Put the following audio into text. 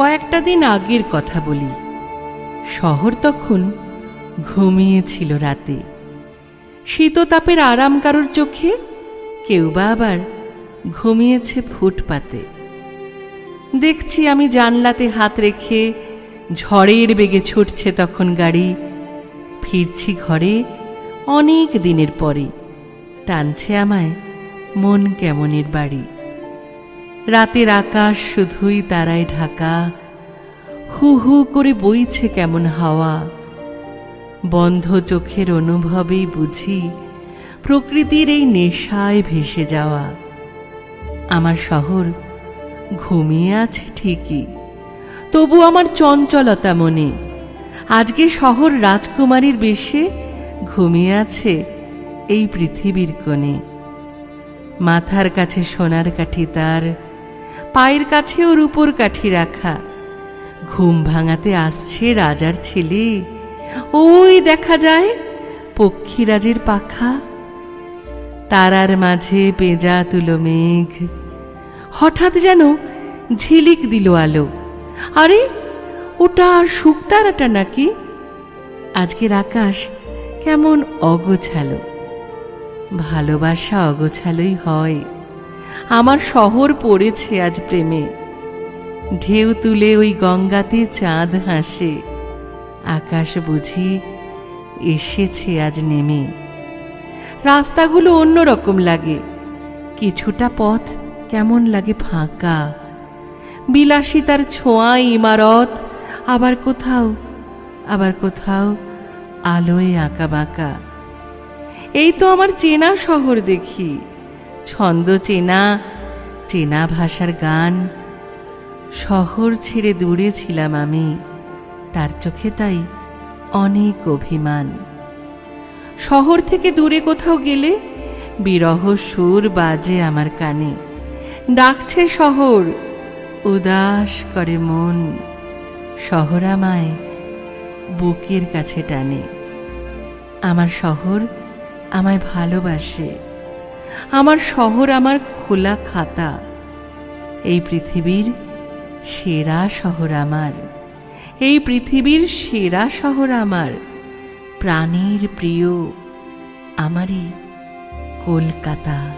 কয়েকটা দিন আগের কথা বলি। শহর তখন ঘুমিয়েছিল রাতে। শীততাপের আরাম কারোর চোখে, কেউ বা আবার ঘুমিয়েছে ফুটপাতে। দেখছি আমি জানলাতে হাত রেখে ঝড়ের বেগে ছুটছে তখন গাড়ি। ফিরছি ঘরে অনেক দিনের পরে। টানছে আমায় মন কেমনের বাড়ি। রাতের আকাশ শুধুই তারায় ঢাকা। হু হু করে বইছে কেমন হাওয়া। বন্ধ চোখের অনুভবেই বুঝি প্রকৃতির এই নেশায় ভেসে যাওয়া। আমার শহর ঘুমিয়ে আছে ঠিকই। তবু আমার চঞ্চলতা মনে। আজকে শহর রাজকুমারীর বেশে ঘুমিয়ে আছে এই পৃথিবীর কোণে। মাথার কাছে সোনার কাঠি তার পায়ের কাছে ওর উপর কাঠি রাখা। ঘুম ভাঙাতে আসছে রাজার ছেলে। ওই দেখা যায় পক্ষীরাজের পাখা। তারার মাঝে পেঁজা তুলো মেঘ। হঠাৎ যেন ঝিলিক দিল আলো। আরে, ওটা শুকতারাটা নাকি? আজকের আকাশ কেমন অগোছালো। ভালোবাসা অগোছালোই হয়। আমার শহর পড়েছে আজ প্রেমে। ঢেউ তুলে ওই গঙ্গাতে চাঁদ হাসে। আকাশ বুঝি এসেছে আজ নেমে। রাস্তাগুলো অন্যরকম লাগে। কিছুটা পথ কেমন লাগে ফাঁকা। বিলাসিতার ছোঁয়া ইমারত, আবার কোথাও আবার কোথাও আলোয় আঁকা বাঁকা এই তো আমার চেনা শহর দেখি। ছন্দ চেনা চেনা ভাষার গান। শহর ছেড়ে দূরে ছিলাম আমি, তার চোখে তাই অনেক অভিমান। শহর থেকে দূরে কোথাও গেলে বিরহ সুর বাজে আমার কানে। ডাকছে শহর, উদাস করে মন, শহর আমায় বুকের কাছে টানে। আমার শহর আমায় ভালোবাসে। আমার শহর আমার খোলা খাতা। এই পৃথিবীর সেরা শহর আমার। এই পৃথিবীর সেরা শহর আমার। প্রাণীর প্রিয় আমারই কলকাতা।